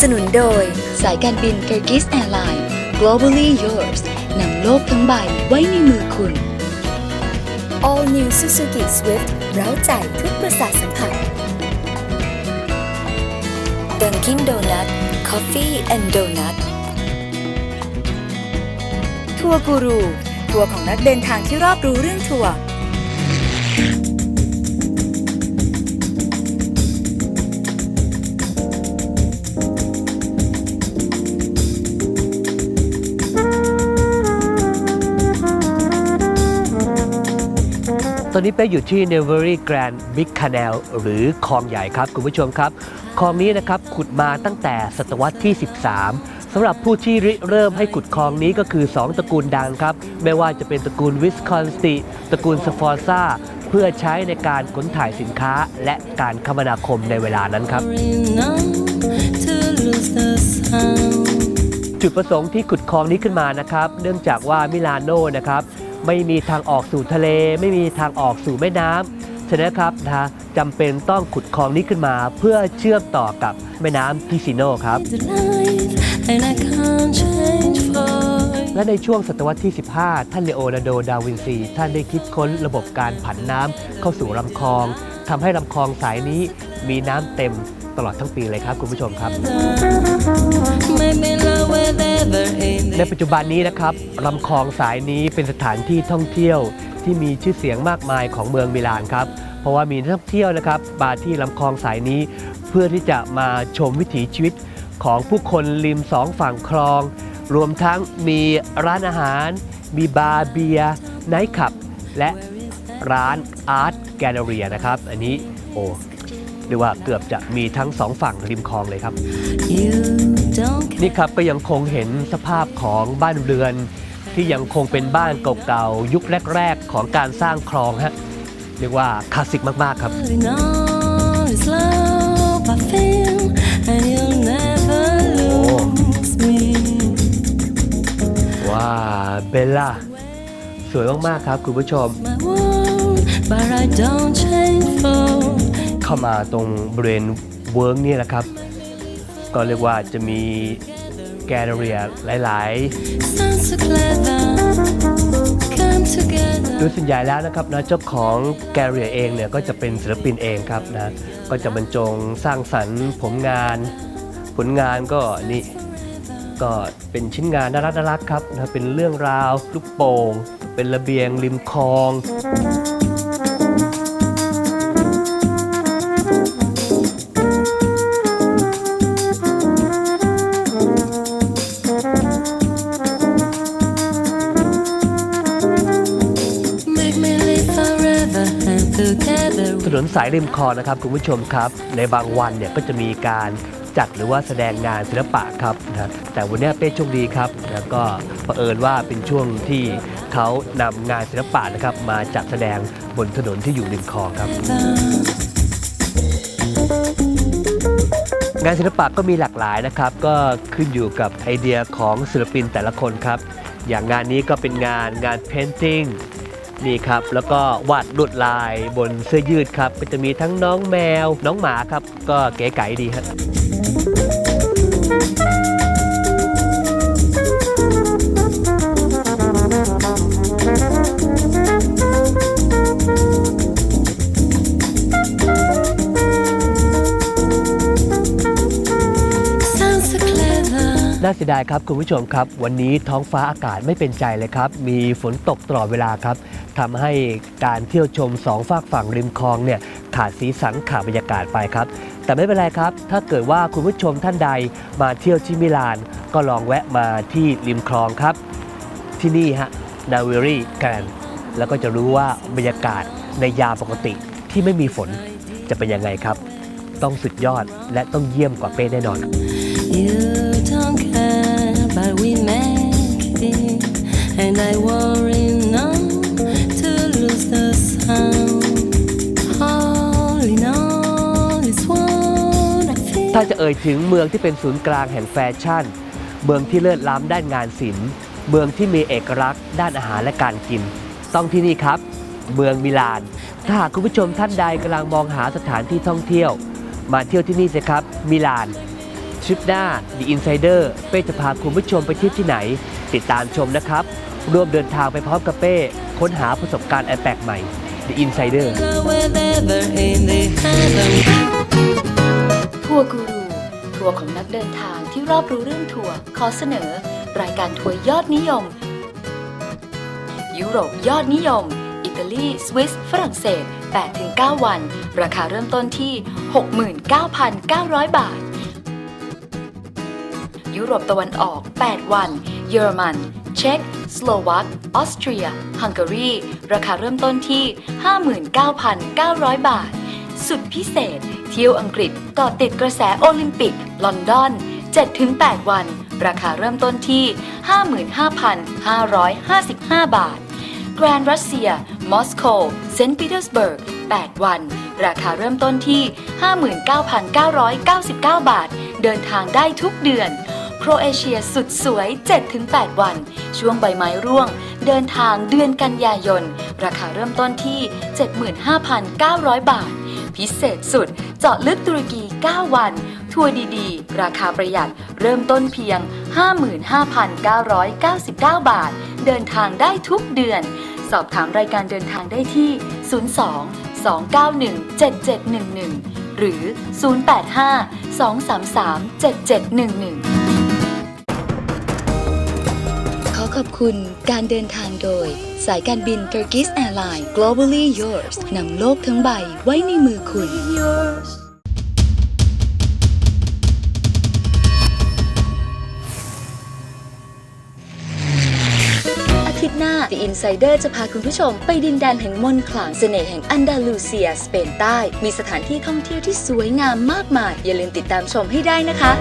สนุนโดย สายการบิน Turkish Airlines Globally Yours นำโลกทั้งใบไว้ในมือคุณ All New Suzuki Swift เร้าใจทุกประสาทสัมผัส Dunkin' Donut Coffee and Donut ทัวร์กูรู ทัวร์ของนักเดินทางที่รอบรู้เรื่องทัวร์ ตอนนี้เป๊กอยู่ที่ n e v e r y Grand Big Canal หรือคลองใหญ่ครับคุณผู้ชมครับ คลองนี้นะครับขุดมาตั้งแต่ศตวรรษที่ 13สำหรับผู้ที่ริเริ่มให้ขุดคลองนี้ก็คือ 2 ตระกูลดังครับ ไม่ว่าจะเป็นตระกูลวิสคอนสติตระกูลสฟอร์ซาเพื่อใช้ในการขนถ่ายสินค้าและการคมนาคมในเวลานั้นครับจุดประสงค์ที่ขุดคลองนี้ขึ้นมานะครับ เนื่องจากว่ามิลานโนนะครับ ไม่มีทางออกสู่ทะเล ไม่มีทางออกสู่แม่น้ำฉะนั้นครับนะจำเป็นต้องขุดคลองนี้ขึ้นมาเพื่อเชื่อมต่อกับแม่น้ำทิซิโนครับ และในช่วงศตวรรษที่ 15 ท่านเลโอนาร์โด ดาวินซี ท่านได้คิดค้นระบบการผันน้ำเข้าสู่ลำคลองทำให้ลำคลองสายนี้มีน้ำเต็ม ตลอดทั้งปีเลยครับคุณผู้ชมครับ Make me love wherever in ในปัจจุบันนี้นะครับลำคลองสายนี้เป็นสถานที่ท่องเที่ยวที่มีชื่อเสียงมากมายของเมืองมิลานครับ เพราะว่ามีนักท่องเที่ยวนะครับมาที่ลำคลองสายนี้ เพื่อที่จะมาชมวิถีชีวิตของผู้คนริมสองฝั่งคลอง รวมทั้งมีร้านอาหาร มีบาร์เบียร์ไนท์คลับ และร้านอาร์ตแกลเลอรีนะครับ อันนี้โอ้ เรียกว่าเกือบจะมีทั้งสองฝั่งริมคลองเลยครับ You don't care. นี่ครับก็ยังคงเห็นสภาพของบ้านเรือน ที่ยังคงเป็นบ้านเก่าๆยุคแรก ๆ ของการสร้างคลองฮะเรียกว่าคลาสสิกมากๆครับ All in all, it's love I feel, and you'll never lose me. ว้าเบลล่า สวยมาก ๆ ครับคุณผู้ชม My world, but I don't change for เข้ามาตรงบริเวณเวิร์กนี่แหละครับ ก็เรียกว่าจะมีแกลเลอรี่หลาย sound so clever. Come ๆ together. โดยส่วนใหญ่แล้วนะครับนะเจ้าของแกลเลอรี่เองเนี่ยก็จะเป็นศิลปินเองครับนะ ก็จะบรรจงสร้างสรรค์ผลงาน ผลงานก็นี่ก็เป็นชิ้นงานน่ารักน่ารักครับนะเป็นเรื่องราว ลูกโป่ง เป็นระเบียงริมคลอง ถนนสายริมคลองนะครับคุณผู้ชมครับ ในบางวันเนี่ยก็จะมีการจัดหรือว่าแสดงงานศิลปะครับนะแต่วันนี้เป้โชคดีครับแล้วก็เผอิญว่าเป็นช่วงที่เขานำงานศิลปะนะครับ มาจัดแสดงบนถนนที่อยู่ริมคลองครับ งานศิลปะก็มีหลากหลายนะครับ ก็ขึ้นอยู่กับไอเดียของศิลปินแต่ละคนครับ อย่างงานนี้ก็เป็นงานงานเพนติ n ง นี่ครับแล้วก็วาดลวดลายบนเสื้อยืดครับ ก็จะมีทั้งน้องแมวน้องหมาครับ ก็เก๋ไก๋ดีครับาเสียดายครับคุณผู้ชมครับ วันนี้ท้องฟ้าอากาศไม่เป็นใจเลยครับ มีฝนตกตลอดเวลาครับทำให้การเที่ยวชมสองฝากฝั่งริมคลองเนี่ยขาดสีสันขาดบรรยากาศไปครับ แต่ไม่เป็นไรครับ ถ้าเกิดว่าคุณผู้ชมท่านใดมาเที่ยวที่มิลาน ก็ลองแวะมาที่ริมคลองครับ ที่นี่ฮะนาเวรีแกรนแล้วก็จะรู้ว่าบรรยากาศในยามปกติที่ไม่มีฝนจะเป็นยังไงครับ ต้องสุดยอดและต้องเยี่ยมกว่าเป้แน่นอน You make it. And I worry not to lose the sound. All in all, it's what I feel. ถ้าจะเอ่ยถึงเมืองที่เป็นศูนย์กลางแห่งแฟชั่น เมืองที่เลิศล้ำด้านงานศิลป์ เมืองที่มีเอกลักษณ์ด้านอาหารและการกิน ต้องที่นี่ครับ เมืองมิลาน ถ้าหากคุณผู้ชมท่านใดกำลังมองหาสถานที่ท่องเที่ยว มาเที่ยวที่นี่สิครับ มิลาน ทริปหน้า The Insider เป้จะพาคุณผู้ชมไปเที่ยวที่ไหน ติดตามชมนะครับ ร่วมเดินทางไปพร้อมกับเป้ ค้นหาประสบการณ์อันแปลกใหม่ The Insider ทัวร์กูรูทัวร์ของนักเดินทางที่รอบรู้เรื่องทัวร์ขอเสนอ รายการทัวร์ยอดนิยม ยุโรปยอดนิยม อิตาลี สวิส ฝรั่งเศส 8-9 วัน ราคาเริ่มต้นที่ 69,900 บาท ยุโรปตะวันออก 8 วัน เยอรมัน เช็ก สโลวัก ออสเตรีย ฮังการี ราคาเริ่มต้นที่ 59,900 บาท สุดพิเศษ เที่ยวอังกฤษกาะติดกระแสโอลิมปิก ลอนดอน 7-8 วัน ราคาเริ่มต้นที่ 55,555 บาท แกรนด์รัสเซีย มอสโก เซนต์ปีเตอร์สเบิร์ก 8 วัน ราคาเริ่มต้นที่ 59,999 บาท เดินทางได้ทุกเดือน โครเอเชียสุดสวย 7-8 วัน ช่วงใบไม้ร่วง เดินทางเดือนกันยายน ราคาเริ่มต้นที่ 75,900 บาท พิเศษสุด เจาะลึกตุรกี 9 วัน ทัวร์ดีๆ ราคาประหยัดเริ่มต้นเพียง 55,999 บาท เดินทางได้ทุกเดือน สอบถามรายการเดินทางได้ที่ 02 291 7711 หรือ 085 233 7711 ขอบคุณการเดินทางโดย สายการบิน Turkish Airlines Globally Yours นำโลกทั้งใบไว้ในมือคุณ อาทิตย์หน้า The Insider จะพาคุณผู้ชมไปดินแดนแห่งมนต์ขลังเสน่ห์แห่งอันดาลูเซีย สเปนใต้ มีสถานที่ท่องเที่ยวที่สวยงามมากมาย อย่าลืมติดตามชมให้ได้นะคะ